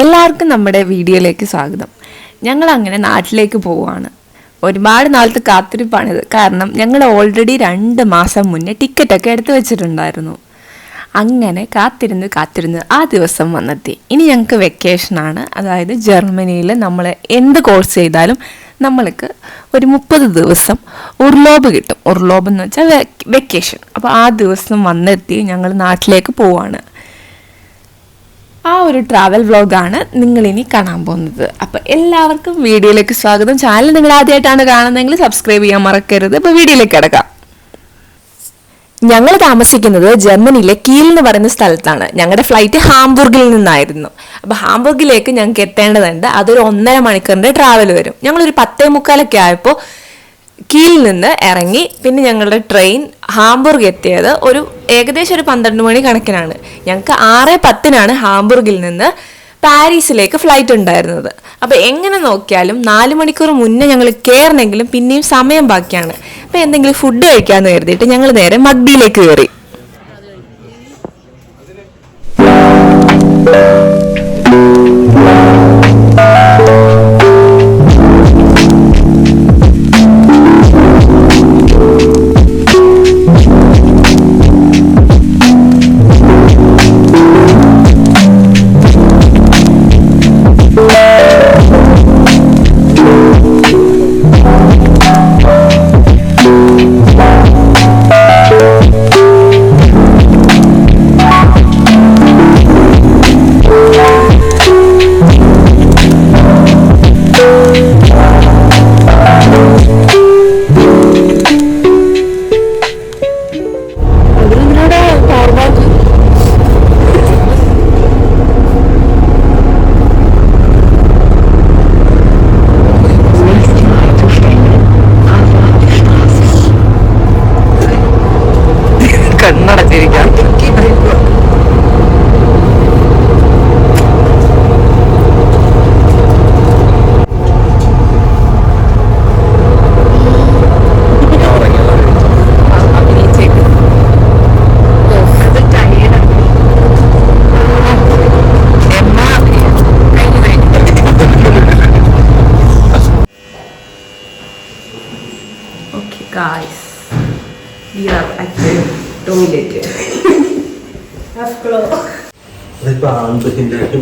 എല്ലാവർക്കും നമ്മുടെ വീഡിയോയിലേക്ക് സ്വാഗതം. ഞങ്ങൾ അങ്ങനെ നാട്ടിലേക്ക് പോവുകയാണ്. ഒരുപാട് നാളത്തെ കാത്തിരിപ്പാണിത്. കാരണം ഞങ്ങൾ ഓൾറെഡി രണ്ട് മാസം മുന്നേ ടിക്കറ്റൊക്കെ എടുത്തു വെച്ചിട്ടുണ്ടായിരുന്നു. അങ്ങനെ കാത്തിരുന്ന് കാത്തിരുന്ന് ആ ദിവസം വന്നെത്തി. ഇനി ഞങ്ങൾക്ക് വെക്കേഷനാണ് അതായത് ജർമ്മനിയിൽ നമ്മൾ എന്ത് കോഴ്സ് ചെയ്താലും നമ്മൾക്ക് ഒരു മുപ്പത് ദിവസം ഉർലോബ് കിട്ടും. ഉർലോബ് എന്ന് വെച്ചാൽ വെക്കേഷൻ അപ്പോൾ ആ ദിവസം വന്നെത്തി ഞങ്ങൾ നാട്ടിലേക്ക് പോവാണ് ആ ഒരു ട്രാവൽ വ്ളോഗാണ് നിങ്ങളിനി കാണാൻ പോകുന്നത്. അപ്പോൾ എല്ലാവർക്കും വീഡിയോയിലേക്ക് സ്വാഗതം. ചാനൽ നിങ്ങൾ ആദ്യമായിട്ടാണ് കാണുന്നതെങ്കിൽ സബ്സ്ക്രൈബ് ചെയ്യാൻ മറക്കരുത്. അപ്പോൾ വീഡിയോയിലേക്ക് കിടക്കാം. ഞങ്ങൾ താമസിക്കുന്നത് ജർമ്മനിയിലെ കീൽ എന്ന് പറയുന്ന സ്ഥലത്താണ്. ഞങ്ങളുടെ ഫ്ലൈറ്റ് ഹാംബുർഗിൽ നിന്നായിരുന്നു. അപ്പോൾ ഹാംബുർഗിലേക്ക് ഞങ്ങൾക്ക് എത്തേണ്ടതുണ്ട്. അതൊരു ഒന്നര മണിക്കൂറിന്റെ ട്രാവൽ വരും. ഞങ്ങളൊരു പത്തേ മുക്കാലൊക്കെ ആയപ്പോൾ കീലിൽ നിന്ന് ഇറങ്ങി പിന്നെ ഞങ്ങളുടെ ട്രെയിൻ ഹാംബുർഗ് എത്തിയത് ഒരു ഏകദേശം ഒരു പന്ത്രണ്ട് മണി കണക്കിനാണ്. ഞങ്ങൾക്ക് ആറ് പത്തിനാണ് ഹാംബുർഗിൽ നിന്ന് പാരീസിലേക്ക് ഫ്ലൈറ്റ് ഉണ്ടായിരുന്നത്. അപ്പോൾ എങ്ങനെ നോക്കിയാലും നാല് മണിക്കൂർ മുന്നേ ഞങ്ങൾ കയറണമെങ്കിലും പിന്നെയും സമയം ബാക്കിയാണ്. അപ്പോൾ എന്തെങ്കിലും ഫുഡ് കഴിക്കാമെന്ന് കരുതിയിട്ട് ഞങ്ങൾ നേരെ മഗ്ഡിയിലേക്ക് കയറി.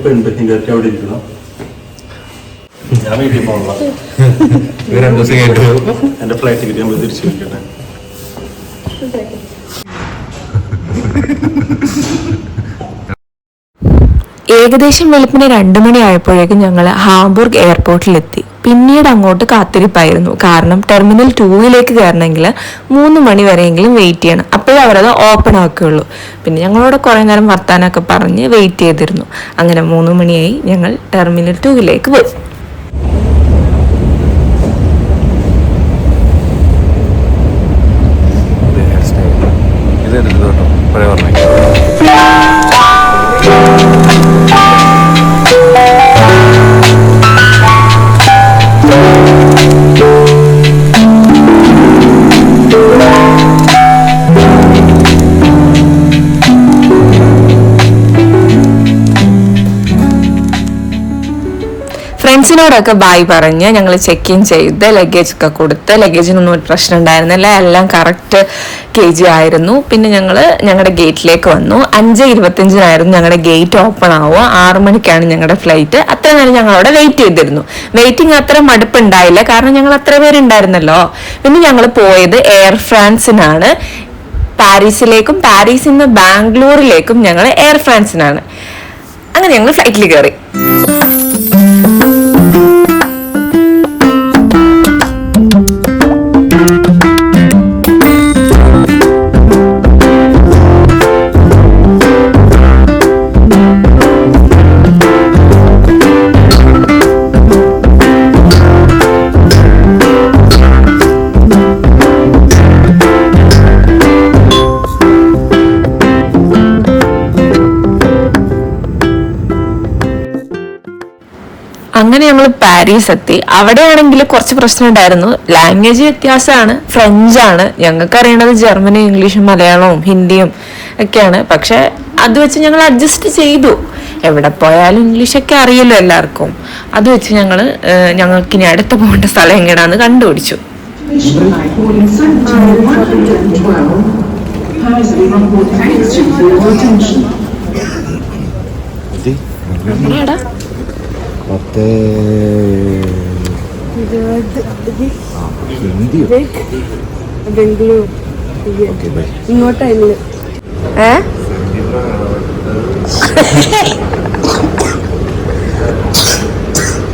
ആയിട്ടും അവിടെ ഇരിക്കണം? ഞാൻ വീട്ടിൽ പോകണം രണ്ടു ദിവസം കഴിഞ്ഞിട്ട് എന്റെ ഫ്ലൈറ്റ് ടിക്കറ്റ് നമ്മൾ തിരിച്ചു വിളിക്കട്ടെ ഏകദേശം വെളുപ്പിന് രണ്ടു മണിയായപ്പോഴേക്കും ഞങ്ങൾ ഹാംബൂർഗ് എയർപോർട്ടിലെത്തി. പിന്നീട് അങ്ങോട്ട് കാത്തിരിപ്പായിരുന്നു. കാരണം ടെർമിനൽ ടൂവിലേക്ക് കയറണമെങ്കിൽ മൂന്ന് മണി വരെയെങ്കിലും വെയിറ്റ് ചെയ്യണം. അപ്പോഴേ അവരത് ഓപ്പൺ ആക്കുകയുള്ളൂ. പിന്നെ ഞങ്ങളോട് കുറേ നേരം വർത്താനമൊക്കെ പറഞ്ഞ് വെയിറ്റ് ചെയ്തിരുന്നു. അങ്ങനെ മൂന്ന് മണിയായി ഞങ്ങൾ ടെർമിനൽ ടൂവിലേക്ക് പോയി. പറഞ്ഞു ഫ്രണ്ട്സിനോടൊക്കെ ബായ് പറഞ്ഞ് ഞങ്ങൾ ചെക്ക് ഇൻ ചെയ്ത് ലഗേജ് ഒക്കെ കൊടുത്ത് ലഗേജിനൊന്നും ഒരു പ്രശ്നം ഉണ്ടായിരുന്നില്ല. എല്ലാം കറക്റ്റ് കെ ജി ആയിരുന്നു. പിന്നെ ഞങ്ങൾ ഞങ്ങളുടെ ഗേറ്റിലേക്ക് വന്നു. അഞ്ച് ഇരുപത്തിയഞ്ചിനായിരുന്നു ഞങ്ങളുടെ ഗേറ്റ് ഓപ്പൺ ആവുക. ആറു മണിക്കാണ് ഞങ്ങളുടെ ഫ്ലൈറ്റ് അത്ര നേരം ഞങ്ങൾ അവിടെ വെയിറ്റ് ചെയ്തിരുന്നു. വെയിറ്റിംഗ് അത്ര മടുപ്പുണ്ടായില്ല കാരണം ഞങ്ങൾ അത്ര പേരുണ്ടായിരുന്നല്ലോ. പിന്നെ ഞങ്ങൾ പോയത് എയർ ഫ്രാൻസിനാണ് പാരീസിലേക്കും പാരീസിൽ നിന്ന് ബാംഗ്ലൂരിലേക്കും ഞങ്ങൾ എയർ ഫ്രാൻസിനാണ് അങ്ങനെ ഞങ്ങൾ ഫ്ലൈറ്റിൽ കയറി അങ്ങനെ ഞങ്ങൾ പാരീസ് എത്തി. അവിടെയാണെങ്കിൽ കുറച്ച് പ്രശ്നം ഉണ്ടായിരുന്നു. ലാംഗ്വേജ് വ്യത്യാസമാണ്. ഫ്രഞ്ച് ആണ്. ഞങ്ങൾക്ക് അറിയണത് ജർമ്മനി ഇംഗ്ലീഷും മലയാളവും ഹിന്ദിയും ഒക്കെയാണ്. പക്ഷെ അത് വെച്ച് ഞങ്ങൾ അഡ്ജസ്റ്റ് ചെയ്തു. എവിടെ പോയാലും ഇംഗ്ലീഷൊക്കെ അറിയല്ലോ എല്ലാവർക്കും. അത് വെച്ച് ഞങ്ങൾ ഞങ്ങൾക്ക് ഇനി അടുത്ത പോകേണ്ട സ്ഥലം എങ്ങനെയാന്ന് കണ്ടുപിടിച്ചു. എവിടെയാടാ? പത്ത്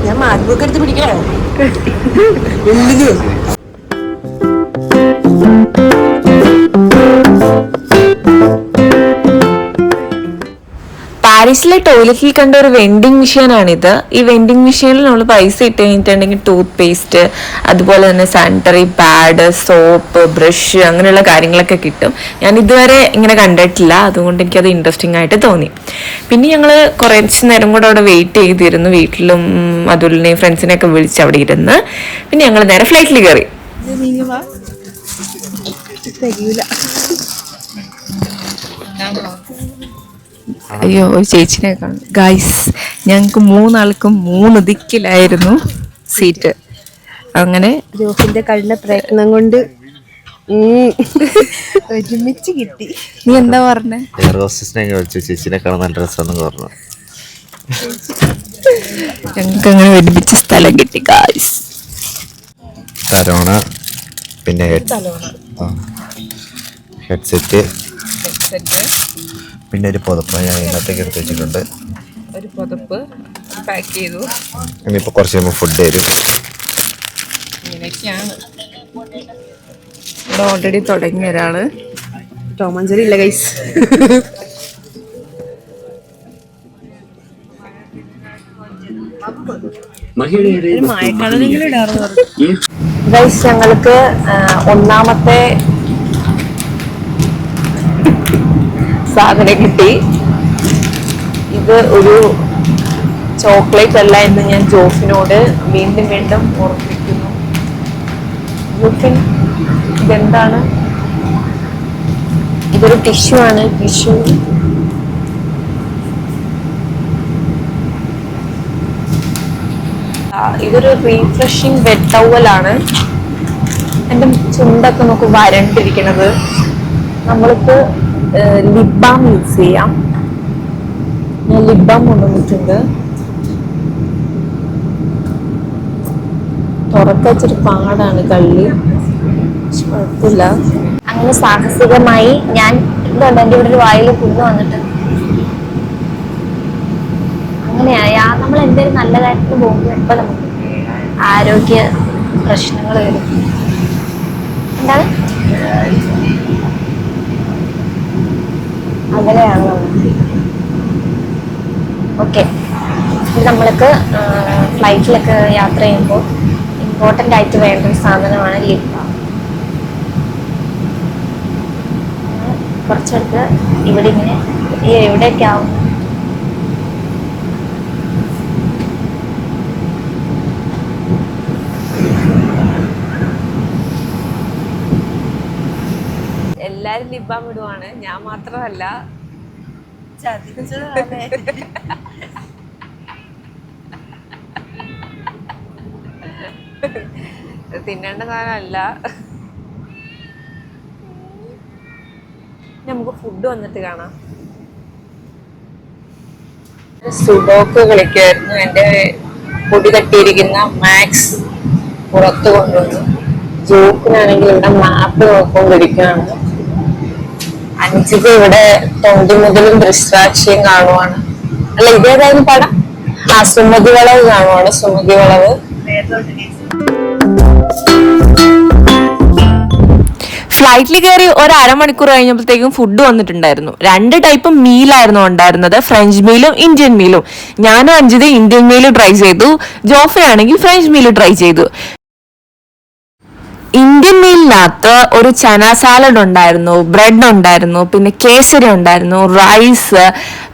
ഞാൻ മാർബുക്ക് എടുത്ത് പിടിക്കണോ? എന്തിനു? പാരീസിലെ ടോയ്ലറ്റിൽ കണ്ട ഒരു വെൻഡിങ് മെഷീനാണിത്. ഈ വെൻഡിങ് മെഷീനിൽ നമ്മൾ പൈസ ഇട്ട് കഴിഞ്ഞിട്ടുണ്ടെങ്കിൽ ടൂത്ത് പേസ്റ്റ് അതുപോലെ തന്നെ സാനിറ്ററി പാഡ് സോപ്പ് ബ്രഷ് അങ്ങനെയുള്ള കാര്യങ്ങളൊക്കെ കിട്ടും. ഞാൻ ഇതുവരെ ഇങ്ങനെ കണ്ടിട്ടില്ല. അതുകൊണ്ട് എനിക്കത് ഇൻട്രസ്റ്റിംഗ് ആയിട്ട് തോന്നി. പിന്നെ ഞങ്ങൾ കുറച്ച് നേരം കൂടെ അവിടെ വെയിറ്റ് ചെയ്തിരുന്നു. വീട്ടിലും അതുലിനെയും ഫ്രണ്ട്സിനെയൊക്കെ വിളിച്ച് അവിടെ ഇരുന്ന്. പിന്നെ ഞങ്ങൾ നേരെ ഫ്ലൈറ്റിൽ കയറി അയ്യോ ഒരു ചേച്ചിനെ കാണും. ഗൈസ് ഞങ്ങൾക്ക് മൂന്നാൾക്കും മൂന്ന് ദിക്കിലായിരുന്നു സീറ്റ് അങ്ങനെ ജോഫിന്റെ കഴിഞ്ഞ പ്രയത്നം കൊണ്ട് ഉം, ഒരുമിച്ച് കിട്ടി. നീ എന്താ പറഞ്ഞേ? എയർ ഹോസ്റ്റസിനെ വിളിച്ചു ചേച്ചിനെ കാണാൻ നല്ല രസമെന്ന് പറഞ്ഞു. ഞങ്ങൾക്ക് അങ്ങനെ ഒരുമിച്ച് സ്ഥലം കിട്ടി ഗായ്സ് തലോണ. പിന്നെ ഹെഡ്സെറ്റ് ഹെഡ്സെറ്റ് പിന്നെ ഒരു പുതപ്പ് ഞാൻ ഇന്നത്തേക്ക് എടുത്ത് വെച്ചിട്ടുണ്ട്. ഒരു പുതപ്പ് പാക്ക് ചെയ്തു. ഇനിയിപ്പോൾ കുറച്ച് കഴിയുമ്പോൾ ഫുഡ് തരും. ഇങ്ങനെയൊക്കെയാണ്. ഇവിടെ ഓൾറെഡി തുടങ്ങിയ ഒരാൾ. ടോമഞ്ചേരി ഇല്ല ഗൈസ് ഗൈസ് ഞങ്ങൾക്ക് ഒന്നാമത്തെ സാധനം കിട്ടി. ഇത് ഒരു ചോക്ലേറ്റ് അല്ല എന്ന് ഞാൻ ജോഫിനോട് വീണ്ടും വീണ്ടും ഓർമ്മിപ്പിക്കുന്നു ജോഫിൻ ഇതെന്താണ്? ഇതൊരു ടിഷ്യൂ ആണ്. ടിഷ്യൂ ഇതൊരു റീഫ്രഷിങ് വെറ്റ് ആണ്. എന്റെ ചുണ്ടൊക്കെ നമുക്ക് വരണ്ടിരിക്കണത് നമ്മൾക്ക് ലിപ് യൂസ് ചെയ്യാം ഞാൻ ലിപ് കൊണ്ടുവന്നിട്ടുണ്ട്. തുറക്കച്ചൊരു പാടാണ് കള്ളി. കുഴപ്പമില്ല. അങ്ങനെ സാഹസികമായി ഞാൻ ഇതുണ്ട് എന്റെ ഇവിടെ ഒരു വായിൽ കുഞ്ഞു വന്നിട്ട്. അങ്ങനെയായാ. നമ്മൾ എന്തെങ്കിലും നല്ല കാര്യത്തിന് പോകുമ്പോൾ നമുക്ക് ആരോഗ്യ പ്രശ്നങ്ങൾ വരും? എന്താണ്? അങ്ങനെയാണ്. ഓക്കെ നമ്മൾക്ക് ഫ്ലൈറ്റിലൊക്കെ യാത്ര ചെയ്യുമ്പോൾ ഇമ്പോർട്ടന്റ് ആയിട്ട് വേണ്ട ഒരു സാധനമാണ് ലിപ് കുറച്ചെടുത്ത് ഇവിടെ ഇങ്ങനെ എവിടെയൊക്കെ ആവും? എല്ലാരും വിടുവാണ് ഇടുവാണ്. ഞാൻ മാത്രമല്ല. തിന്നേണ്ട സാധനമല്ല. നമുക്ക് ഫുഡ് വന്നിട്ട് കാണാം. സുഡോക്ക് കളിക്കുമായിരുന്നു എന്റെ പൊടി തട്ടിയിരിക്കുന്ന മാക്സ് പുറത്ത് കൊണ്ടുവന്നു. ജോക്കിനാണെങ്കിൽ ഇവിടെ മാപ്പ് നോക്കൊണ്ടിരിക്കുകയാണ് അഞ്ചിക്ക് ഇവിടെ തൊണ്ടി മുതലും ദൃശ്രാക്ഷിയും കാണുവാണ്. അല്ല ഇതേതായാലും പടം? ആ സുമതി വളവ് കാണുവാണ് സുമതി വളവ്. ഫ്ലൈറ്റിൽ കയറി ഒരു അരമണിക്കൂർ കഴിഞ്ഞപ്പോഴത്തേക്കും ഫുഡ് വന്നിട്ടുണ്ടായിരുന്നു. രണ്ട് ടൈപ്പ് മീലായിരുന്നു ഉണ്ടായിരുന്നത്. ഫ്രഞ്ച് മീലും ഇന്ത്യൻ മീലും ഞാനും അഞ്ചിത് ഇന്ത്യൻ മീൽ ട്രൈ ചെയ്തു. ജോഫ്രി ആണെങ്കിൽ ഫ്രഞ്ച് മീൽ ട്രൈ ചെയ്തു. ഇന്ത്യൻ മീലിനകത്ത് ഒരു ചന സാലഡ് ഉണ്ടായിരുന്നു ബ്രെഡ് ഉണ്ടായിരുന്നു പിന്നെ കേസരി ഉണ്ടായിരുന്നു റൈസ്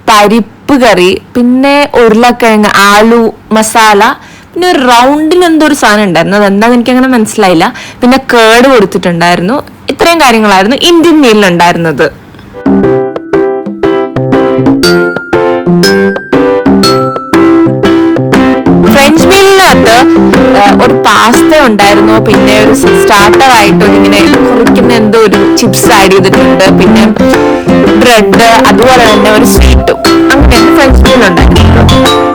പരിപ്പ് കറി പിന്നെ ഉരുളക്കിഴങ്ങ് ആലു മസാല പിന്നെ ഒരു റൗണ്ടിന് എന്തോ ഒരു സാധനം ഉണ്ടായിരുന്നു. അതെന്താന്ന് എനിക്ക് അങ്ങനെ മനസ്സിലായില്ല. പിന്നെ കേട് കൊടുത്തിട്ടുണ്ടായിരുന്നു. ഇത്രയും കാര്യങ്ങളായിരുന്നു ഇന്ത്യൻ മീലിനുണ്ടായിരുന്നത് thank ഉണ്ടായിരുന്നത് കോക്ടെയിലിനകത്ത് ഒരു പാസ്ത ഉണ്ടായിരുന്നു. പിന്നെ ഒരു സ്റ്റാർട്ടർ ആയിട്ട് ഇങ്ങനെ കുറിക്കുന്ന എന്തോ ഒരു ചിപ്സ് ആഡ് ചെയ്തിട്ടുണ്ട്. പിന്നെ ബ്രെഡ് അതുപോലെ തന്നെ ഒരു സ്വീറ്റും അങ്ങനെ ഫ്രഞ്ച് ഉണ്ടായിരുന്നു.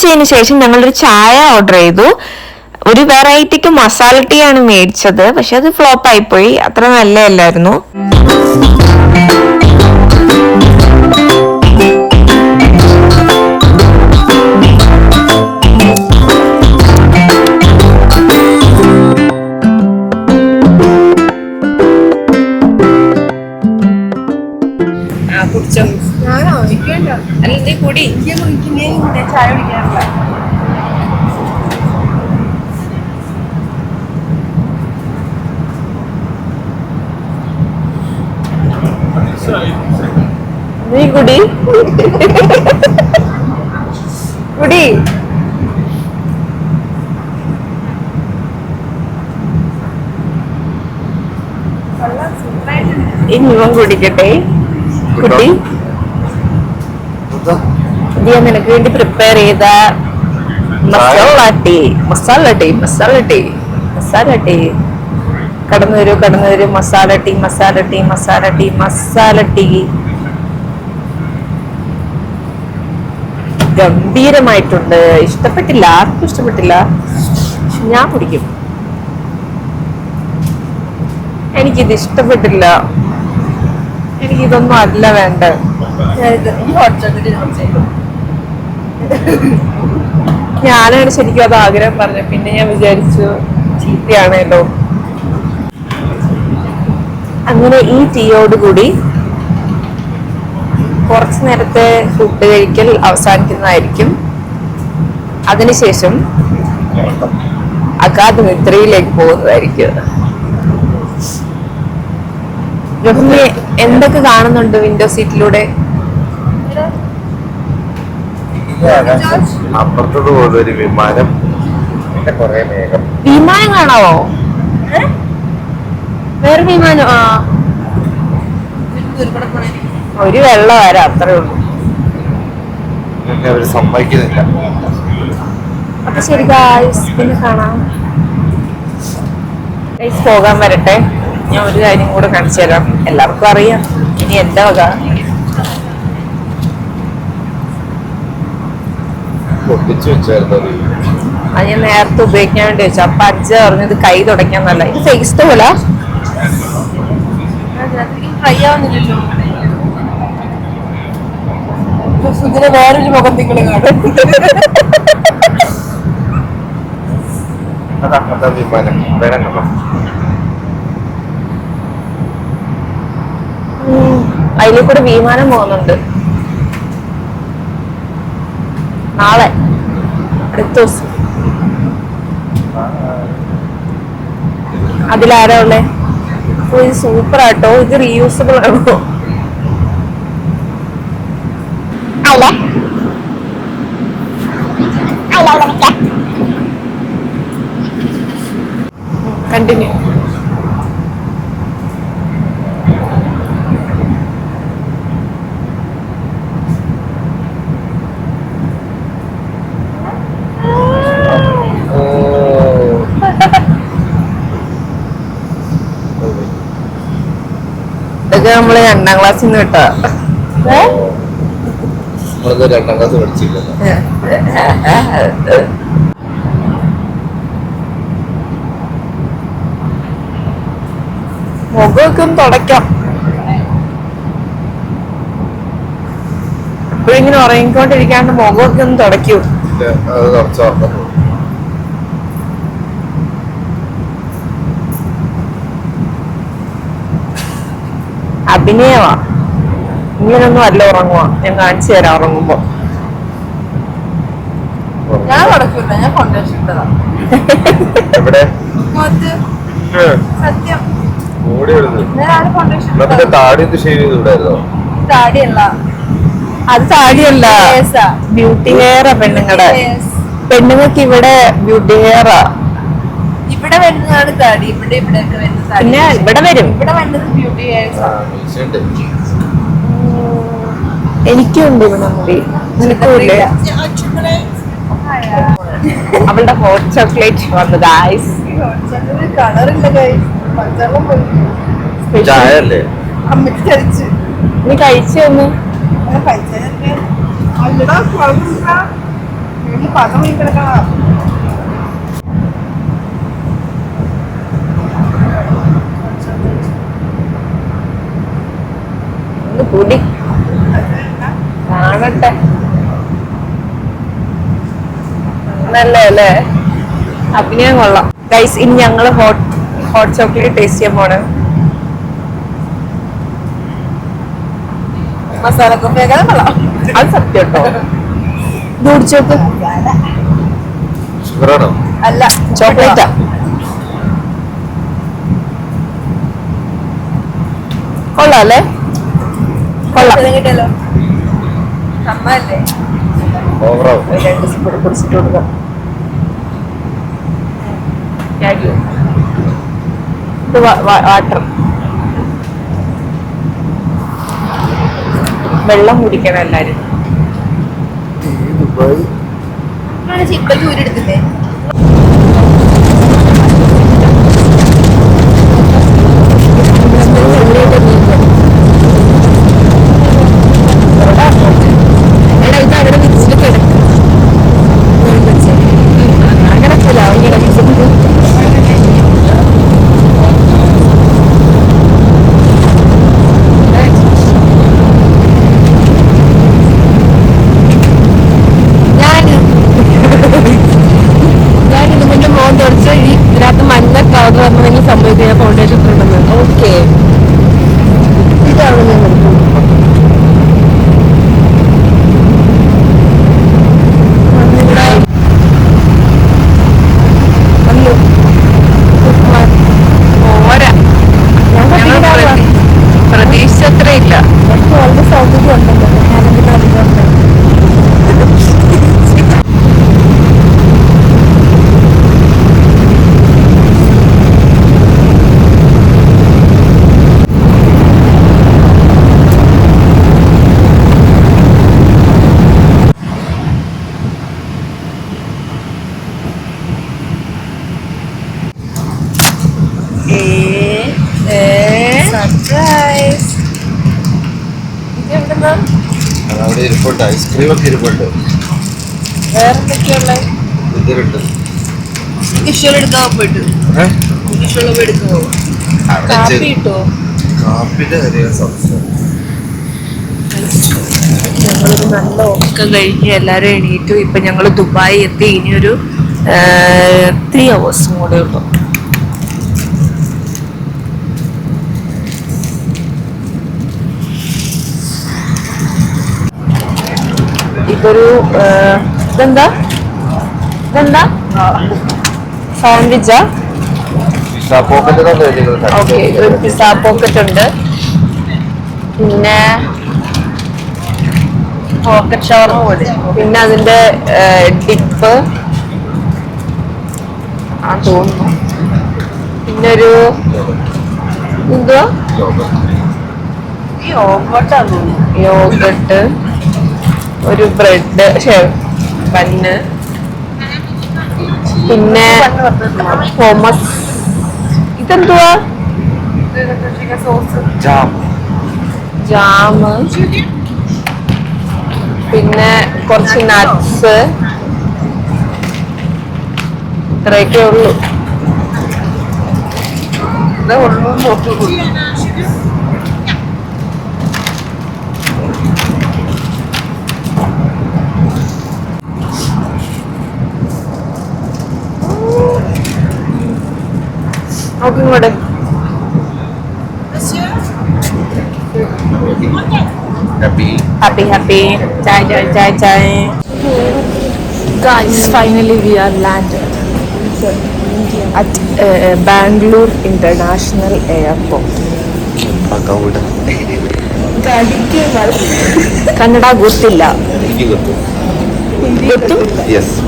കഴിച്ചതിന് ശേഷം ഞങ്ങളൊരു ചായ ഓർഡർ ചെയ്തു. ഒരു വെറൈറ്റിക്ക് മസാല ടീ ആണ് മേടിച്ചത്. പക്ഷെ അത് ഫ്ലോപ്പ് ആയിപ്പോയി. അത്ര നല്ലതല്ലായിരുന്നു. കുടിച്ചോ. അല്ല നീ കുടി. ചായ കുടിക്കാറില്ല നീ കുടി. കുടി. ഇനി ഇവൻ കുടിക്കട്ടെ. കുട്ടി ഞാൻ നിനക്ക് വേണ്ടി പ്രിപ്പയർ ചെയ്ത masala tea masala tea masala tea masala tea കടന്നു വരൂ കടന്നു വരൂ. Masala tea masala tea masala tea masala tea ഗംഭീരമായിട്ടുണ്ട്. ഇഷ്ടപ്പെട്ടില്ല ആർക്കും ഇഷ്ടപ്പെട്ടില്ല. ഞാൻ കുടിക്കും. എനിക്കിത് ഇഷ്ടപ്പെട്ടില്ല. എനിക്കിതൊന്നും അല്ല വേണ്ട ഞാനാണ് ശരിക്കും അത് ആഗ്രഹം പറഞ്ഞത്. പിന്നെ ഞാൻ വിചാരിച്ചു ചീത്തയാണല്ലോ അങ്ങനെ ഈ ടീയോടുകൂടി കുറച്ചു നേരത്തെ ഫുഡ് കഴിക്കൽ അവസാനിക്കുന്നതായിരിക്കും. അതിനുശേഷം അക്കാദമി ത്രീയിലേക്ക് പോകുന്നതായിരിക്കും. എന്തൊക്കെ കാണുന്നുണ്ട് വിൻഡോ സീറ്റിലൂടെ അപ്പുറത്തത് പോലെ ഒരു വിമാനം. പിന്നെ കൊറേ മേഘം. വിമാനം കാണാവോ? വേറെ വിമാനം ആ. ഒരു വെള്ളം വരാം അത്രേ ഉള്ളൂ. അവർ സമ്മതിക്കുന്നില്ല. അപ്പൊ ശരി ഗായ്സ് പിന്നെ കാണാം. ഗൈസ് പോകാൻ വരട്ടെ. ഞാൻ ഒരു കാര്യം കൂടെ കാണിച്ചു തരാം. എല്ലാവർക്കും അറിയാം. ഇനി എന്താ വക? പൊട്ടിച്ചു വെച്ചായിരുന്നു അത്. ഞാൻ നേരത്തെ ഉപയോഗിക്കാൻ വേണ്ടി വെച്ചു. അപ്പൊ അച്ഛ പറഞ്ഞത് കൈ തുടയ്ക്കാൻ നല്ല ഇത് ഫേസ് ടോല സുജിനെ വേറൊരു മുഖം നിങ്ങൾ കാണും. വിമാനം. വേണം കണ്ടോ? അതിൽ കൂടെ വിമാനം പോകുന്നുണ്ട്. നാളെ. അടുത്ത ദിവസം. അതിലാരാ ഉള്ളേ? ഇത് സൂപ്പർ ആട്ടോ. ഇത് റീയൂസബിൾ ആണോ? കണ്ടിന്യൂ നമ്മൾ രണ്ടാം ക്ലാസ്സിൽ നിന്ന് കേട്ടാ. രണ്ടാം ക്ലാസ് പഠിച്ചില്ല മുഖമൊക്കെ ഒന്ന് തുടയ്ക്കാം. എപ്പോഴും ഇങ്ങനെ ഉറങ്ങിക്കൊണ്ടിരിക്കാണ്ട് മുഖമൊക്കെ ഒന്ന് തുടയ്ക്കൂ ഇല്ല, അത് കുറച്ച് ഓർമ്മ അഭിനയമാ ഇങ്ങനൊന്നും അല്ല ഉറങ്ങുക ഞാൻ കാണിച്ചു തരാം ഉറങ്ങുമ്പോ. ഞാൻ ഞാൻ സത്യം. അത് താടിയല്ല. ബ്യൂട്ടി ഹെയറാ പെണ്ണുങ്ങളുടെ പെണ്ണുങ്ങൾക്ക് ഇവിടെ ബ്യൂട്ടി ഹെയറാ ഇവിടെ വരുന്നതാണ് താടി ഇവിടെ ഇവിടെ ഒക്കെ വരുന്ന താടി പിന്നെ ഇവിടെ വരും. ഇവിടെ വരുന്നത് ബ്യൂട്ടി എനിക്കുണ്ട് ഇവിടെ മുടി. നിനക്കും ഇല്ലേ അവളുടെ ഹോട്ട് ചോക്ലേറ്റ് വന്നു ഗായ്സ് കളറില്ല ഗായ്സ് പച്ചവെള്ളം പോയി. അമ്മയ്ക്ക് ചരിച്ച് നീ കഴിച്ചു ഒന്ന് പൈസ അല്ലടാ കുഴപ്പമില്ല പോയി കിടക്കണം കുടി കാണട്ടെ. നല്ലേ അല്ലേ അഭിനയം കൊള്ളാം. ഗൈസ് ഇനി ഞങ്ങൾ ഹോട്ട് ഹോട്ട് ചോക്ലേറ്റ് ടേസ്റ്റ് ചെയ്യാൻ പോണ്. മസാല കൊള്ളാം. അത് സത്യം കേട്ടോ ദൂടിച്ചോക്ക് അല്ല ചോക്ലേറ്റാ കൊള്ളാം അല്ലേ? വാട്ടർ വെള്ളം കുടിക്കണം എല്ലാരും. ഇപ്പൊ ജൂരി എടുത്തില്ലേ എടാ ഇത് അവിടെ വിരിച്ചിട്ട് കിടക്കും അങ്ങനെ ഞാൻ ഞാൻ ഇത് മുന്നേ മോൻ തുടച്ച് ഈ ഇതിനകത്ത് വന്നെങ്കിൽ സംഭവിക്കുക ഫൗണ്ടേഷൻ ഓക്കെ ഇതാണ് ഞാൻ സർപ്രൈസ് അവിടെ ഇരിപ്പുണ്ട്. ഐസ്ക്രീം ഒക്കെ ഇരിപ്പുണ്ട് വേറെന്തൊക്കെയുള്ള ഇതിലുണ്ട് ഇഷ്ടം എടുക്കാൻ പോയിട്ട്. ഏഹ് ഇഷ്ടമുള്ള പോയി എടുക്കുമോ കാപ്പി ചെ- കിട്ടുമോ കാപ്പിന്റെ കാര്യം സംശയം. ഞങ്ങളൊരു നല്ല ഉറക്കം കഴിഞ്ഞ് എല്ലാവരും എണീറ്റു. ഇപ്പൊ ഞങ്ങൾ ദുബായി എത്തി. ഇനിയൊരു ത്രീ അവേഴ്സും കൂടെ ഉള്ളു. ഇതൊരു ഇതെന്താ? ഇതെന്താ? സാൻഡ്വിച്ചാ ഓക്കെ ഒരു പിസ്സ പോക്കറ്റ് ഉണ്ട്. പിന്നെ പോക്കറ്റ് ഷവർമ പോലെ പിന്നെ അതിന്റെ ഡിപ്പ്. ആ തോന്നുന്നു. പിന്നെ ഒരു എന്തുവാ യോഗട്ട്. ഒരു ബ്രെഡ് ബന്ന് പിന്നെ ഹോമസ് ഇതെന്തുവാ? Sauce jam. ജാമ് പിന്നെ കുറച്ച് നട്ട്സ് ഇത്രയൊക്കെ ഉള്ളൂ. ഇതേ ഉള്ളൂ നോക്കുള്ളൂ നോക്കും ഇങ്ങോട്ട്. ഹാപ്പി ഹാപ്പി ചായ ചായ ചായ ചായ. Guys Bangalore international airport Kannada ഗുത്തില്ല.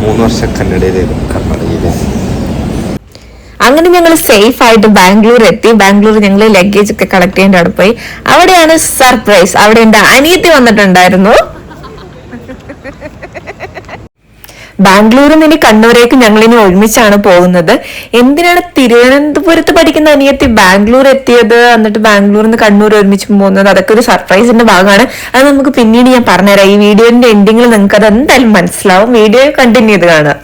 മൂന്ന് വർഷം കന്നഡയിലേക്ക് കർണാടകയിലേക്ക് അങ്ങനെ ഞങ്ങൾ സേഫ് ആയിട്ട് ബാംഗ്ലൂർ എത്തി. ബാംഗ്ലൂർ ഞങ്ങൾ ലഗേജ് ഒക്കെ കളക്ട് ചെയ്യേണ്ട അവിടെ പോയി. അവിടെയാണ് സർപ്രൈസ് അവിടെ എന്റെ അനിയത്തി വന്നിട്ടുണ്ടായിരുന്നു. ബാംഗ്ലൂരിൽ നിന്ന് കണ്ണൂരേക്ക് ഞങ്ങൾ ഇനി ഒരുമിച്ചാണ് പോകുന്നത്. എന്തിനാണ് തിരുവനന്തപുരത്ത് പഠിക്കുന്ന അനിയത്തി ബാംഗ്ലൂർ എത്തിയത്? എന്നിട്ട് ബാംഗ്ലൂരിൽ നിന്ന് കണ്ണൂർ ഒരുമിച്ച് പോകുന്നത്? അതൊക്കെ ഒരു സർപ്രൈസിന്റെ ഭാഗമാണ്. അത് നമുക്ക് പിന്നീട് ഞാൻ പറഞ്ഞുതരാം. ഈ വീഡിയോന്റെ എൻഡിങ്ങിൽ നിങ്ങൾക്ക് അത് എന്തായാലും മനസ്സിലാവും. വീഡിയോ കണ്ടിന്യൂ ചെയ്ത് കാണുക.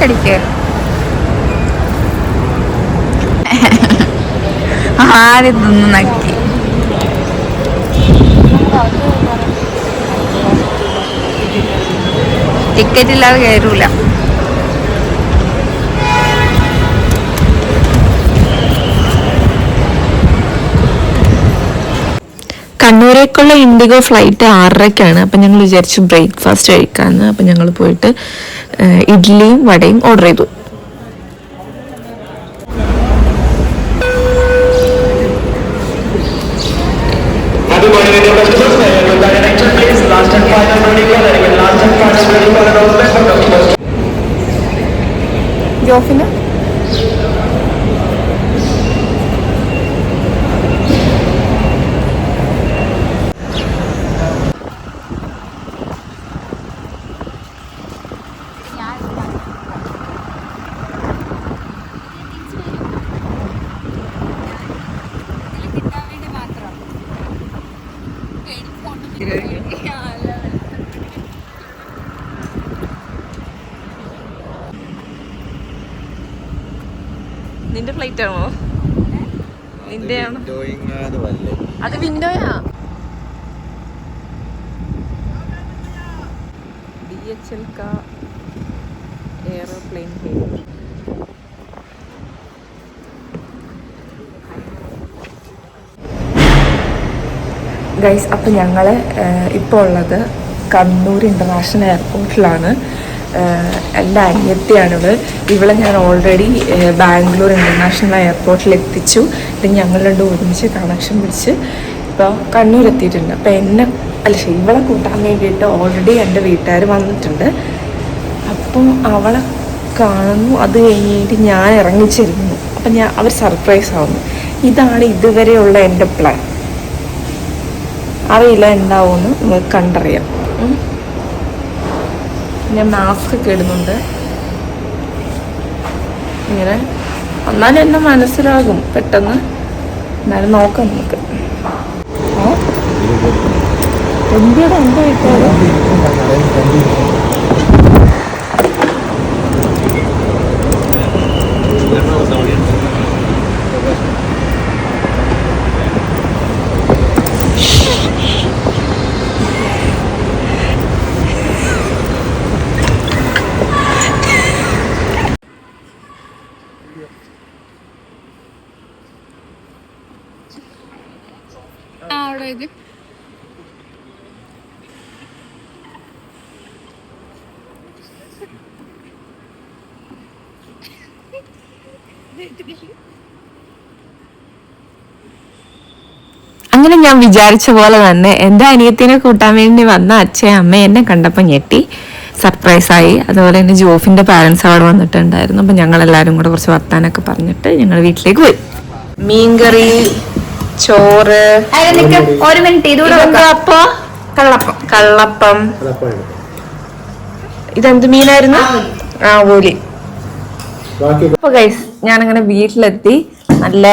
കടിക്ക്. ആദ്യം തിന്ന് നക്കി. ടിക്കറ്റ് ഇല്ലാതെ കയറൂല കണ്ണൂരേക്കുള്ള ഇൻഡിഗോ ഫ്ലൈറ്റ് ആറരയ്ക്കാണ്. അപ്പം ഞങ്ങൾ വിചാരിച്ചു ബ്രേക്ക്ഫാസ്റ്റ് കഴിക്കാമെന്ന് അപ്പം ഞങ്ങൾ പോയിട്ട് ഇഡ്ഡലിയും വടയും ഓർഡർ ചെയ്തു. ജോഫിന്? നിന്റെ ഫ്ലൈറ്റ് ആണോ നിന്റെ അത് വിൻഡോയാ? ഡി എച്ച് എൽ കാ എയർപ്ലെയിൻ ഗൈസ് അപ്പം ഞങ്ങൾ ഇപ്പോൾ ഉള്ളത് കണ്ണൂർ ഇന്റർനാഷണൽ എയർപോർട്ടിലാണ് എന്റെ അനിയത്തിയാണിവൾ ഇവളെ ഞാൻ ഓൾറെഡി ബാംഗ്ലൂർ ഇന്റർനാഷണൽ എയർപോർട്ടിൽ എത്തിച്ചു. ഇത് ഞങ്ങൾ രണ്ടും ഒരുമിച്ച് കണക്ഷൻ പിടിച്ച് ഇപ്പോൾ കണ്ണൂർ എത്തിയിട്ടുണ്ട് അപ്പോൾ എന്നെ അല്ല പക്ഷേ ഇവളെ കൂട്ടാൻ വേണ്ടിയിട്ട് ഓൾറെഡി എന്റെ വീട്ടുകാർ വന്നിട്ടുണ്ട്. അപ്പം അവളെ കാണുന്നു. അത് കഴിഞ്ഞിട്ട് ഞാൻ ഇറങ്ങിച്ചിരുന്നു. അപ്പം ഞാൻ അവർ സർപ്രൈസ് ആവുന്നു. ഇതാണ് ഇതുവരെയുള്ള എന്റെ പ്ലാൻ അറിയില്ല എന്താവുമെന്ന് കണ്ടറിയാം. ഞാൻ മാസ്ക് ഒക്കെ ഇടുന്നുണ്ട്. ഇങ്ങനെ. എന്നാലും എന്നെ മനസ്സിലാകും പെട്ടെന്ന്. എന്നാലും നോക്കാം നമുക്ക്? എന്തിയുടെ ആ അവിടെ ഇത്. അങ്ങനെ ഞാൻ വിചാരിച്ച പോലെ തന്നെ എന്റെ അനിയത്തിനെ കൂട്ടാൻ വേണ്ടി വന്ന അച്ഛയും അമ്മ എന്നെ കണ്ടപ്പോൾ ഞെട്ടി സർപ്രൈസായി അതുപോലെ തന്നെ ജോഫിന്റെ പാരൻസ് അവിടെ വന്നിട്ടുണ്ടായിരുന്നു. അപ്പം ഞങ്ങൾ എല്ലാവരും കൂടെ കുറച്ച് വർത്താനൊക്കെ പറഞ്ഞിട്ട് ഞങ്ങൾ വീട്ടിലേക്ക് പോയി. മീൻകറി ചോറ്. ഒരു മിനിറ്റ് ഇതുകൂടെ അപ്പൊ? കള്ളപ്പം. കള്ളപ്പം. ഇതെന്ത് മീനായിരുന്നു? ആ ഓലി അപ്പൊ ഗൈസ് ഞാനങ്ങനെ വീട്ടിലെത്തി. നല്ല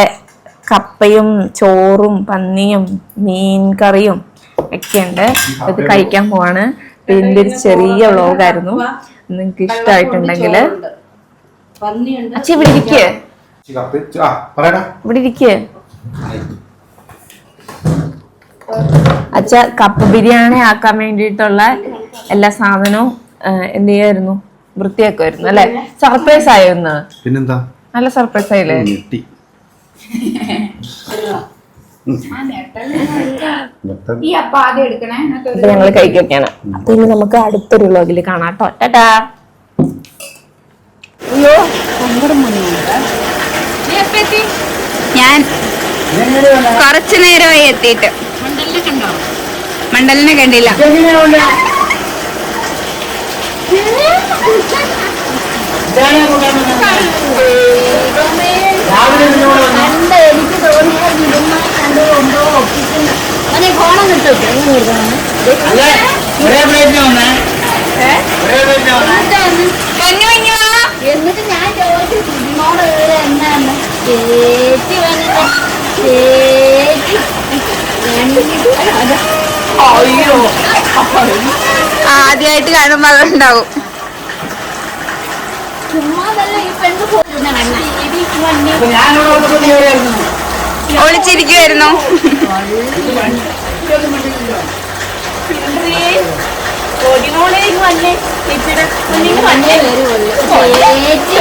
കപ്പയും ചോറും പന്നിയും മീൻ കറിയും ഒക്കെ ഉണ്ട് ഇത് കഴിക്കാൻ പോവാണ്. ഇതിന്റെ ഒരു ചെറിയ വ്ളോഗായിരുന്നു. നിങ്ങൾക്ക് ഇഷ്ടമായിട്ടുണ്ടെങ്കിൽ അച്ഛ ഇവിടെ ഇരിക്കേ. ഇവിടെ ഇരിക്കേ. അച്ഛ കപ്പ ബിരിയാണി ആക്കാൻ വേണ്ടിയിട്ടുള്ള എല്ലാ സാധനവും എന്ത് ചെയ്യായിരുന്നു? വൃത്തിയാക്കുമായിരുന്നു അല്ലെ? സർപ്രൈസ് ആയിരുന്നു ഇന്ന്? പിന്നെന്താ? നല്ല സർപ്രൈസ് ആയില്ലേ? ഞങ്ങൾ കഴിക്കൊക്കെയാണ് അപ്പൊ ഇനി നമുക്ക് അടുത്തൊരു വ്ലോഗിൽ കാണാം കേട്ടോ. അയ്യോ? ഞാൻ കുറച്ചു നേരമായി എത്തിയിട്ട്. മണ്ടലിനെ കണ്ടില്ല. പൊന്നു കുഞ്ഞു വാ. എന്നിട്ട് ഞാൻ ചോദിച്ചു ഇതിനോട് ചേച്ചി വന്നിട്ട് ചേച്ചി. ആദ്യമായിട്ട് കാണുമ്പോ അതുണ്ടാവും ഒളിച്ചിരിക്കുവായിരുന്നു ചേച്ചി